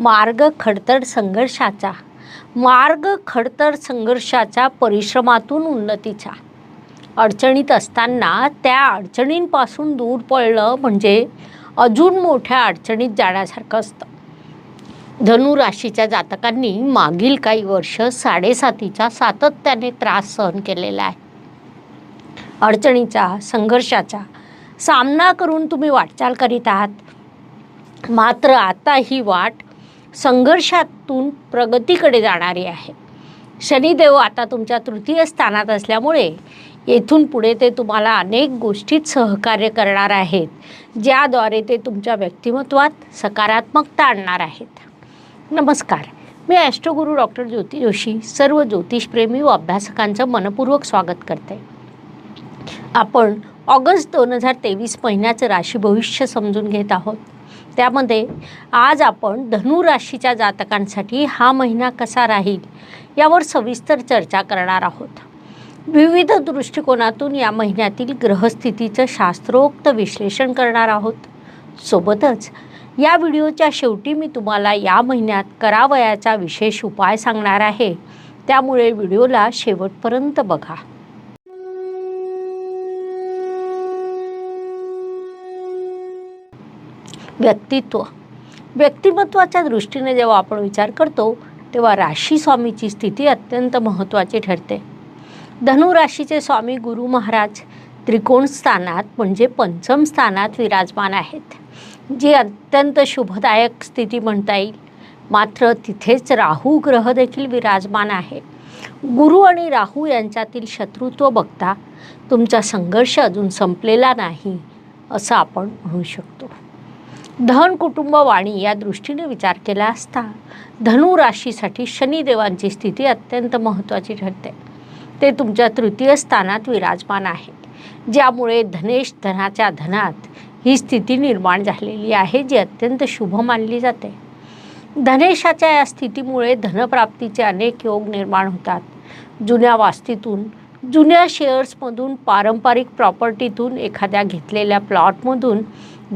मार्ग खडतर संघर्षाचा. मार्ग खडतर संघर्षाच्या परिश्रमातून उन्नतीचा. अडचणीत असताना त्या अडचणींपासून दूर पडलं म्हणजे अजून मोठ्या अडचणीत जाण्यासारखं असतं. धनु राशीच्या जातकांनी मागील काही वर्ष साडेसातीचा सातत्याने त्रास सहन केलेला आहे. अडचणीचा संघर्षाचा सामना करून तुम्ही वाटचाल करीत आहात. मात्र आता ही वाट संघर्षातून प्रगतीकडे जाणारी आहे. शनिदेव आता तुमच्या तृतीय स्थानात असल्यामुळे येथून पुढे ते तुम्हाला अनेक गोष्टीत सहकार्य करणार आहेत ज्याद्वारे ते तुमच्या व्यक्तिमत्वात सकारात्मकता आणणार आहेत. नमस्कार मी ॲस्ट्रोगुरू डॉक्टर ज्योती जोशी सर्व ज्योतिषप्रेमी व अभ्यासकांचं मनपूर्वक स्वागत करते. आपण ऑगस्ट दोन हजार तेवीस महिन्याचं राशी भविष्य समजून घेत आहोत. त्यामध्ये आज आपण धनु राशीच्या जातकांसाठी हा महिना कसा राहील यावर सविस्तर चर्चा करणार आहोत. विविध दृष्टिकोनातून या महिन्यातील ग्रहस्थितीचं शास्त्रोक्त विश्लेषण करणार आहोत. सोबतच या व्हिडिओच्या शेवटी मी तुम्हाला या महिन्यात करावयाचा विशेष उपाय सांगणार आहे. त्यामुळे व्हिडिओला शेवटपर्यंत बघा. व्यक्तित्व. व्यक्तिमत्वाच्या दृष्टीने जेव्हा आपण विचार करतो तेव्हा राशी स्वामीची स्थिती अत्यंत महत्त्वाची ठरते. धनु राशीचे स्वामी गुरु महाराज त्रिकोण स्थानात म्हणजे पंचम स्थानात विराजमान आहेत. जी अत्यंत शुभदायक स्थिती म्हणता येईल. मात्र तिथेच राहू ग्रह देखील विराजमान आहे. गुरु आणि राहू यांच्यातील शत्रुत्व बघता तुमचा संघर्ष अजून संपलेला नाही असं आपण म्हणू शकतो. धन कुटुंब वाणी या दृष्टीने विचार केला असता धनु राशीसाठी शनिदेवांची स्थिती अत्यंत महत्त्वाची ठरते. ते तुमच्या तृतीय स्थानात विराजमान आहे ज्यामुळे धनेश धनाच्या धनात ही स्थिती निर्माण झालेली आहे जी अत्यंत शुभ मानली जाते. धनेशाच्या या स्थितीमुळे धनप्राप्तीचे अनेक योग निर्माण होतात. जुन्या वास्तीतून जुन्या शेअर्समधून पारंपरिक प्रॉपर्टीतून एखाद्या घेतलेल्या प्लॉटमधून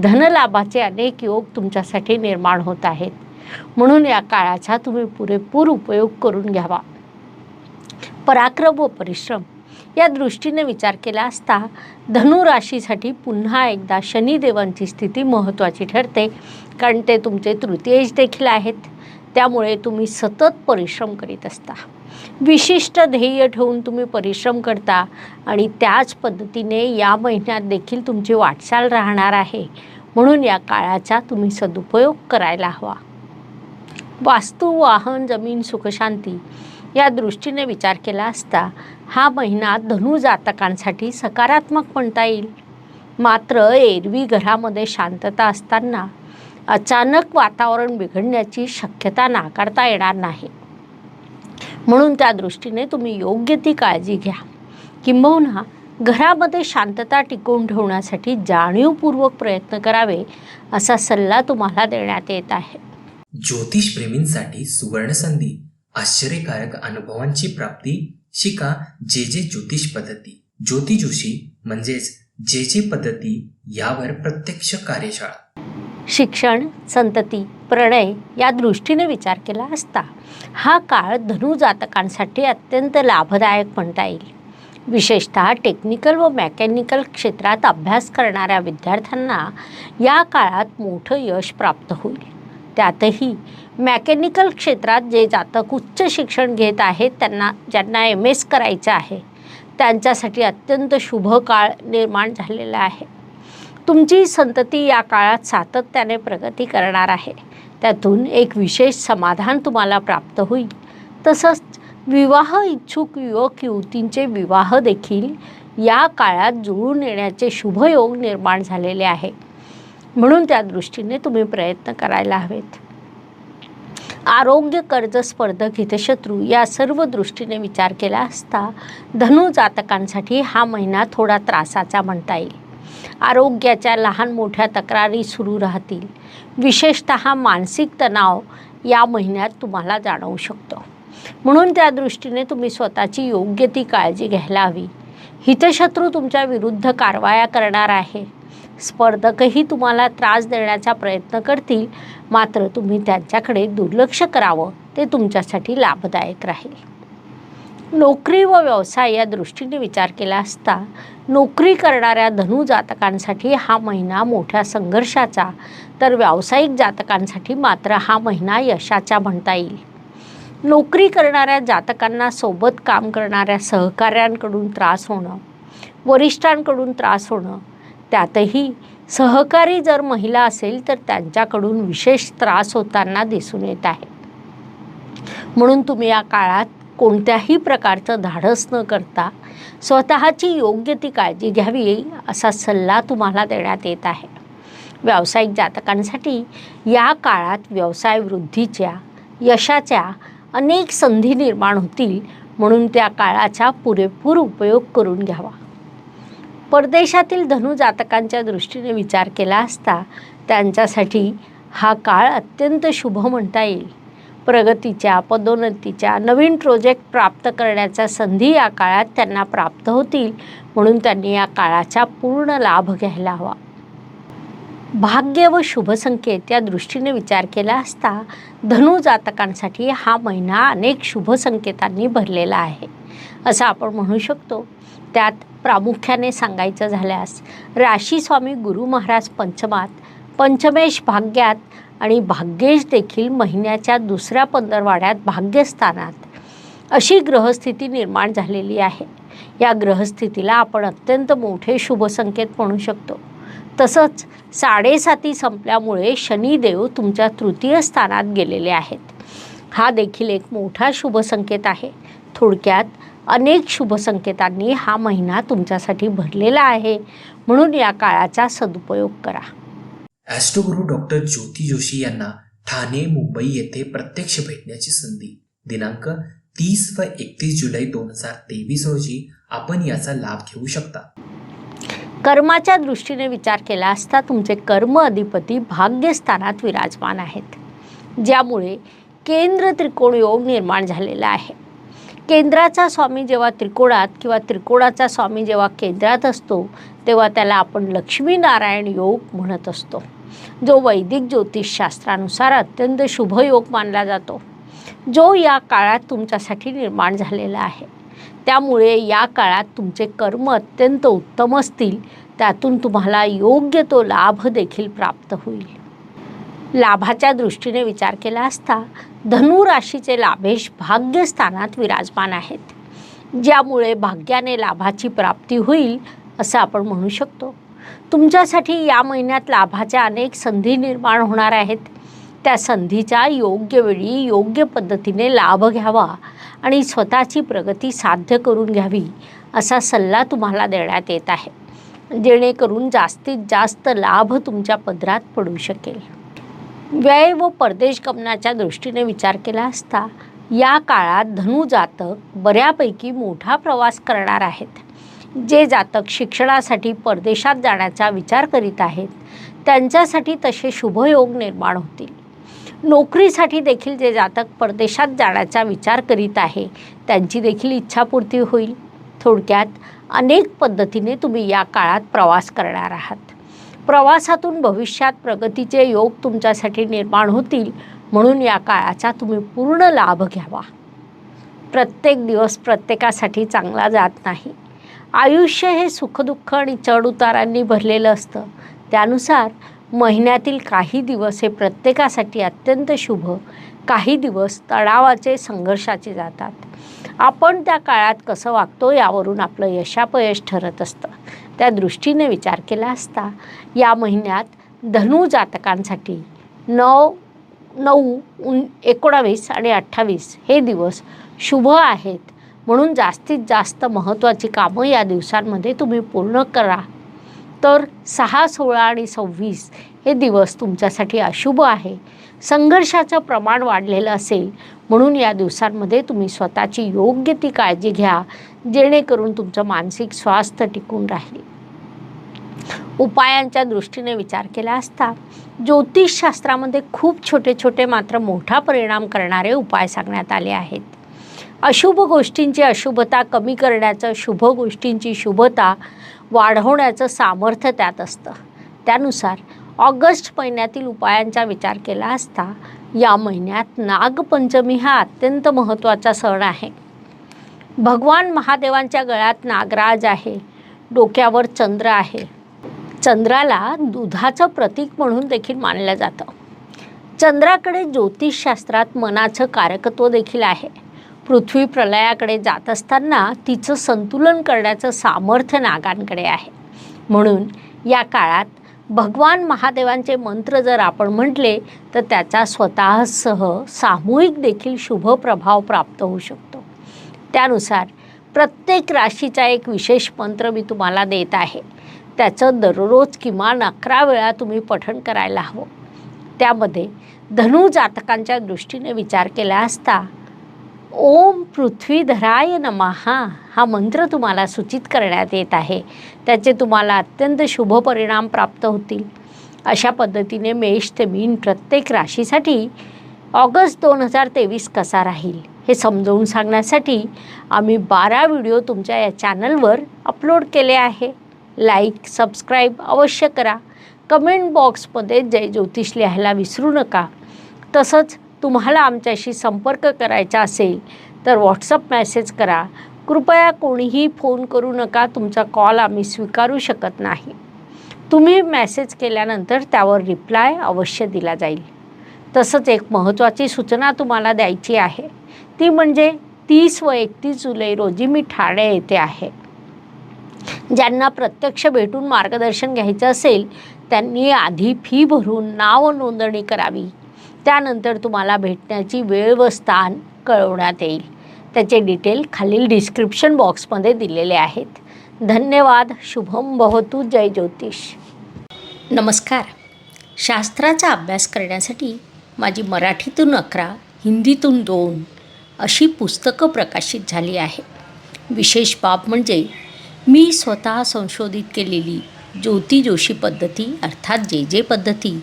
धनलाभाचे अनेक योग तुमच्यासाठी निर्माण होत आहेत. म्हणून या काळाचा तुम्ही पुरेपूर उपयोग करून घ्यावा. पराक्रम व परिश्रम या दृष्टीने विचार केला असता धनुराशीसाठी पुन्हा एकदा शनिदेवांची स्थिती महत्त्वाची ठरते. कारण ते तुमचे तृतीयेश देखील आहेत. त्यामुळे तुम्ही सतत परिश्रम करीत असता. विशिष्ट ध्येय ठेवून तुम्ही परिश्रम करता आणि त्याच पद्धतीने या महिन्यात देखील तुमची वाटचाल राहणार आहे. म्हणून या काळाचा तुम्ही सदुपयोग करायला हवा. वास्तू वाहन जमीन सुखशांती या दृष्टीने विचार केला असता हा महिना धनु जातकांसाठी सकारात्मक म्हणता येईल. मात्र एरवी घरामध्ये शांतता असताना अचानक वातावरण बिघडण्याची शक्यता नाकारता येणार नाही. म्हणून त्या दृष्टीने तुम्ही योग्य ती काळजी घ्या. किंबहुना घरामध्ये शांतता टिकवून ठेवण्यासाठी जाणीवपूर्वक प्रयत्न करावे असा सल्ला तुम्हाला देण्यात येत आहे. ज्योतिष प्रेमींसाठी सुवर्ण संधी आश्चर्यकारक अनुभवांची प्राप्ती शिका जे जे ज्योतिष पद्धती. ज्योती जोशी म्हणजेच जे जे पद्धती यावर प्रत्यक्ष कार्यशाळा. शिक्षण संतती प्रणय या दृष्टीने विचार केला असता. हा काळ धनु जातकांसाठी अत्यंत लाभदायक म्हणता येईल. विशेषतः टेक्निकल व मेकॅनिकल क्षेत्रात अभ्यास करणाऱ्या विद्यार्थ्यांना या काळात मोठं यश प्राप्त होईल. त्यातही मेकॅनिकल क्षेत्रात जे जातक उच्च शिक्षण घेत आहेत त्यांना ज्यांना एम एस करायचं आहे त्यांच्यासाठी अत्यंत शुभ काळ निर्माण झालेला आहे. तुमची संतती या काळात सातत्याने प्रगती करणार आहे. त्यातून एक विशेष समाधान तुम्हाला प्राप्त होईल. तसंच विवाह इच्छुक युवक युवतींचे विवाह देखील या काळात जुळून येण्याचे शुभयोग निर्माण झालेले आहे. म्हणून त्या दृष्टीने तुम्ही प्रयत्न करायला हवेत. आरोग्य कर्ज स्पर्धक हितशत्रू या सर्व दृष्टीने विचार केला असता धनु जातकांसाठी हा महिना थोडा त्रासाचा म्हणता येईल. आरोग्याच्या लहान मोठ्या तक्रारी सुरू राहतील. विशेषत मानसिक तणाव या महिन्यात तुम्हाला जाणवू शकतो. म्हणून त्या दृष्टीने तुम्ही स्वतःची योग्य ती काळजी घ्यायला हवी हितशत्रू तुमच्या विरुद्ध कारवाया करणार आहे. स्पर्धकही तुम्हाला त्रास देण्याचा प्रयत्न करतील मात्र तुम्ही त्यांच्याकडे दुर्लक्ष करावं ते तुमच्यासाठी लाभदायक राहील. नोकरी व व्यवसाय या दृष्टीने विचार केला असता नोकरी करणाऱ्या धनु जातकांसाठी हा महिना मोठ्या संघर्षाचा तर व्यावसायिक जातकांसाठी मात्र हा महिना यशाचा म्हणता येईल. नोकरी करणाऱ्या जातकांना सोबत काम करणाऱ्या सहकाऱ्यांकडून त्रास होणं वरिष्ठांकडून त्रास होणं त्यातही सहकारी जर महिला असेल तर त्यांच्याकडून विशेष त्रास होताना दिसून येत आहे. म्हणून तुम्ही या काळात कोणत्याही प्रकारचं धाडस न करता स्वतःची योग्य ती काळजी घ्यावी असा सल्ला तुम्हाला देण्यात येत आहे. व्यावसायिक जातकांसाठी या काळात व्यवसाय वृद्धीच्या यशाच्या अनेक संधी निर्माण होतील म्हणून त्या काळाचा पुरेपूर उपयोग करून घ्यावा. परदेशातील धनु जातकांच्या दृष्टीने विचार केला असता त्यांच्यासाठी हा काळ अत्यंत शुभ म्हणता येईल. प्रगतीच्या पदोन्नतीच्या नवीन प्रोजेक्ट प्राप्त करण्याच्या संधी या काळात त्यांना प्राप्त होतील म्हणून त्यांनी या काळाचा पूर्ण लाभ घ्यायला हवा. भाग्य व शुभसंकेत या दृष्टीने विचार केला असता धनु जातकांसाठी हा महिना अनेक शुभसंकेतांनी भरलेला आहे. असं आपण म्हणू शकतो. त्यात प्रामुख्याने सांगायचं झाल्यास राशी स्वामी गुरु महाराज पंचमात पंचमेश भाग्यात आणि भाग्येश देखील महिन्याच्या दुसऱ्या पंधरवाड्यात भाग्यस्थानात अशी ग्रहस्थिती निर्माण झालेली आहे. या ग्रहस्थितीला आपण अत्यंत मोठे शुभसंकेत म्हणू शकतो. तसंच साडेसाती संपल्यामुळे शनिदेव तुमच्या तृतीय स्थानात गेलेले आहेत. हा देखील एक मोठा शुभसंकेत आहे. थोडक्यात अनेक शुभसंकेतांनी हा महिना तुमच्यासाठी भरलेला आहे. म्हणून या काळाचा सदुपयोग करा. ॲस्ट्रोगुरु डॉक्टर ज्योती जोशी यांना ठाणे मुंबई येथे प्रत्यक्ष भेटण्याची संधी. दिनांक तीस व एकतीस जुलै दोन हजार तेवीस रोजी आपण याचा लाभ घेऊ शकता. कर्माच्या दृष्टीने विचार केला असता तुमचे कर्म अधिपती भाग्यस्थानात विराजमान आहेत. ज्यामुळे केंद्र त्रिकोण योग निर्माण झालेला आहे. केंद्राचा स्वामी जेव्हा त्रिकोणात किंवा त्रिकोणाचा स्वामी जेव्हा केंद्रात असतो तेव्हा त्याला आपण लक्ष्मीनारायण योग म्हणत असतो. जो वैदिक ज्योतिषशास्त्रानुसार अत्यंत शुभ योग मानला जातो जो या काळात तुमच्यासाठी निर्माण झालेला आहे. त्यामुळे या काळात तुमचे कर्म अत्यंत उत्तम असतील त्यातून तुम्हाला योग्य तो लाभ देखील प्राप्त होईल. लाभाच्या दृष्टीने विचार केला असता धनु राशीचे लाभेश भाग्यस्थानात विराजमान आहेत ज्यामुळे भाग्याने लाभाची प्राप्ती होईल असं आपण म्हणू शकतो. तुमच्यासाठी या महिन्यात लाभाच्या अनेक संधी निर्माण होणार आहेत. त्या संधीचा योग्य वेळी योग्य पद्धतीने लाभ घ्यावा आणि स्वतःची प्रगती साध्य करून घ्यावी असा सल्ला तुम्हाला देण्यात येत आहे. जेणेकरून जास्तीत जास्त लाभ तुमच्या पदरात पडू शकेल. व्यय व परदेश गमनाच्या दृष्टीने विचार केला असता या काळात धनु जातक बऱ्यापैकी मोठा प्रवास करणार आहेत. जे जातक शिक्षणासाठी परदेशात जाण्याचा विचार करीत आहेत त्यांच्यासाठी तसे शुभयोग निर्माण होतील. नोकरीसाठी देखील जे जातक परदेशात जाण्याचा विचार करीत आहे त्यांची देखील इच्छापूर्ती होईल. थोडक्यात अनेक पद्धतीने तुम्ही या काळात प्रवास करणार आहात. प्रवासातून भविष्यात प्रगतीचे योग तुमच्यासाठी निर्माण होतील म्हणून या काळाचा तुम्ही पूर्ण लाभ घ्यावा. प्रत्येक दिवस प्रत्येकासाठी चांगला जात नाही. आयुष्य हे सुखदुःख आणि चढउतारांनी भरलेलं असतं. त्यानुसार महिन्यातील काही दिवस हे प्रत्येकासाठी अत्यंत शुभ काही दिवस तणावाचे संघर्षाचे जातात. आपण त्या काळात कसं वागतो यावरून आपलं यशापयश ठरत असतं. त्या दृष्टीने विचार केला असता या महिन्यात धनु जातकांसाठी नऊ नऊ उन एकोणावीस आणि अठ्ठावीस हे दिवस शुभ आहेत. म्हणून जास्तीत जास्त महत्त्वाची कामं या दिवसांमध्ये तुम्ही पूर्ण करा. तर सहा सोळा आणि सव्वीस हे दिवस तुमच्यासाठी अशुभ आहे. संघर्षाचं प्रमाण वाढलेलं असेल म्हणून या दिवसांमध्ये तुम्ही स्वतःची योग्य ती काळजी घ्या जेणेकरून तुमचं मानसिक स्वास्थ्य टिकून राहील. उपायांच्या दृष्टीने विचार केला असता ज्योतिषशास्त्रामध्ये खूप छोटे छोटे मात्र मोठा परिणाम करणारे उपाय सांगण्यात आले आहेत. अशुभ गोष्टींची अशुभता कमी करण्याचं शुभ गोष्टींची शुभता वाढवण्याचं सामर्थ्य त्यात असतं. त्यानुसार ऑगस्ट महिन्यातील उपायांचा विचार केला असता या महिन्यात नागपंचमी हा अत्यंत महत्त्वाचा सण आहे. भगवान महादेवांच्या गळ्यात नागराज आहे डोक्यावर चंद्र आहे. चंद्राला दुधाचं प्रतीक म्हणून देखील मानलं जातं. चंद्राकडे ज्योतिषशास्त्रात मनाचं कारकत्व देखील आहे. पृथ्वी प्रलयाकडे जात असताना तिचं संतुलन करण्याचं सामर्थ्य नागांकडे आहे. म्हणून या काळात भगवान महादेवांचे मंत्र जर आपण म्हटले तर त्याचा स्वतःसह सामूहिक देखील शुभ प्रभाव प्राप्त होऊ शकतो. त्यानुसार प्रत्येक राशीचा एक विशेष मंत्र मी तुम्हाला देत आहे. त्याचं दररोज किमान अकरा वेळा तुम्ही पठण करायला हवं. त्यामध्ये धनु जातकांच्या दृष्टीने विचार केला असता ओम पृथ्वीधराय नमहा हा मंत्र तुम्हाला सूचित करण्यात येत आहे. त्याचे तुम्हाला अत्यंत शुभ परिणाम प्राप्त होतील. अशा पद्धतीने मेष ते मीन प्रत्येक राशीसाठी ऑगस्ट दोन हजार तेवीस कसा राहील हे समजावून सांगण्यासाठी आम्ही बारा व्हिडिओ तुमच्या या चॅनलवर अपलोड केले आहे. लाईक सबस्क्राईब अवश्य करा. कमेंट बॉक्समध्ये जय ज्योतिष लिहायला विसरू नका. तसंच तुम्हाला आमच्याशी संपर्क करायचा असेल तर व्हॉट्सअप मेसेज करा. कृपया कोणीही फोन करू नका. तुमचा कॉल आम्ही स्वीकारू शकत नाही. तुम्ही मेसेज केल्यानंतर त्यावर रिप्लाय अवश्य दिला जाईल. तसंच एक महत्त्वाची सूचना तुम्हाला द्यायची आहे. ती म्हणजे तीस व एकतीस जुलै रोजी मी ठाणे येथे आहे. ज्यांना प्रत्यक्ष भेटून मार्गदर्शन घ्यायचं असेल त्यांनी आधी फी भरून नाव नोंदणी करावी. त्यानंतर तुम्हाला भेटण्याची वेळ व स्थान कळवण्यात येईल. त्याचे डिटेल खालील डिस्क्रिप्शन बॉक्समध्ये दिलेले आहेत. धन्यवाद. शुभम भवतु. जय ज्योतिष. नमस्कार. शास्त्राचा अभ्यास करण्यासाठी माझी मराठीतून अकरा हिंदीतून दोन अशी पुस्तकं प्रकाशित झाली आहे विशेष बाब म्हणजे मी स्वतः संशोधित केलेली ज्योती जोशी पद्धती अर्थात जे जे पद्धती